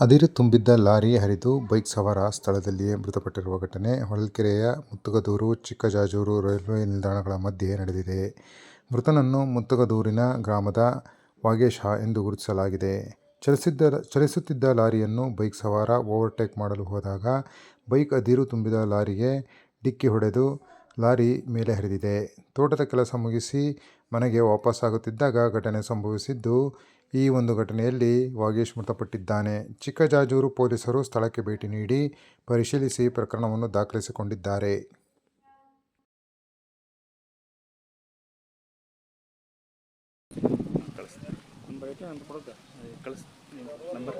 ಅದಿರು ತುಂಬಿದ್ದ ಲಾರಿ ಹರಿದು ಬೈಕ್ ಸವಾರ ಸ್ಥಳದಲ್ಲಿಯೇ ಮೃತಪಟ್ಟಿರುವ ಘಟನೆ ಹೊಳಲ್ಕೆರೆಯ ಮುತ್ತುಗದೂರು, ಚಿಕ್ಕಜಾಜೂರು ರೈಲ್ವೆ ನಿಲ್ದಾಣಗಳ ಮಧ್ಯೆ ನಡೆದಿದೆ. ಮೃತನನ್ನು ಮುತ್ತುಗದೂರಿನ ಗ್ರಾಮದ ವಾಗೇಶ ಎಂದು ಗುರುತಿಸಲಾಗಿದೆ. ಚಲಿಸಿದ್ದ, ಚಲಿಸುತ್ತಿದ್ದ ಲಾರಿಯನ್ನು ಬೈಕ್ ಸವಾರ ಓವರ್ಟೇಕ್ ಮಾಡಲು ಹೋದಾಗ ಬೈಕ್ ಅದಿರು ತುಂಬಿದ ಲಾರಿಗೆ ಡಿಕ್ಕಿ ಹೊಡೆದು ಲಾರಿ ಮೇಲೆ ಹರಿದಿದೆ. ತೋಟದ ಕೆಲಸ ಮುಗಿಸಿ ಮನೆಗೆ ವಾಪಸ್ಸಾಗುತ್ತಿದ್ದಾಗ ಘಟನೆ ಸಂಭವಿಸಿದ್ದು, ಈ ಒಂದು ಘಟನೆಯಲ್ಲಿ ವಾಗೇಶ್ ಮೃತಪಟ್ಟಿದ್ದಾನೆ. ಚಿಕ್ಕಜಾಜೂರು ಪೊಲೀಸರು ಸ್ಥಳಕ್ಕೆ ಭೇಟಿ ನೀಡಿ ಪರಿಶೀಲಿಸಿ ಪ್ರಕರಣವನ್ನು ದಾಖಲಿಸಿಕೊಂಡಿದ್ದಾರೆ. ನಂಬರ್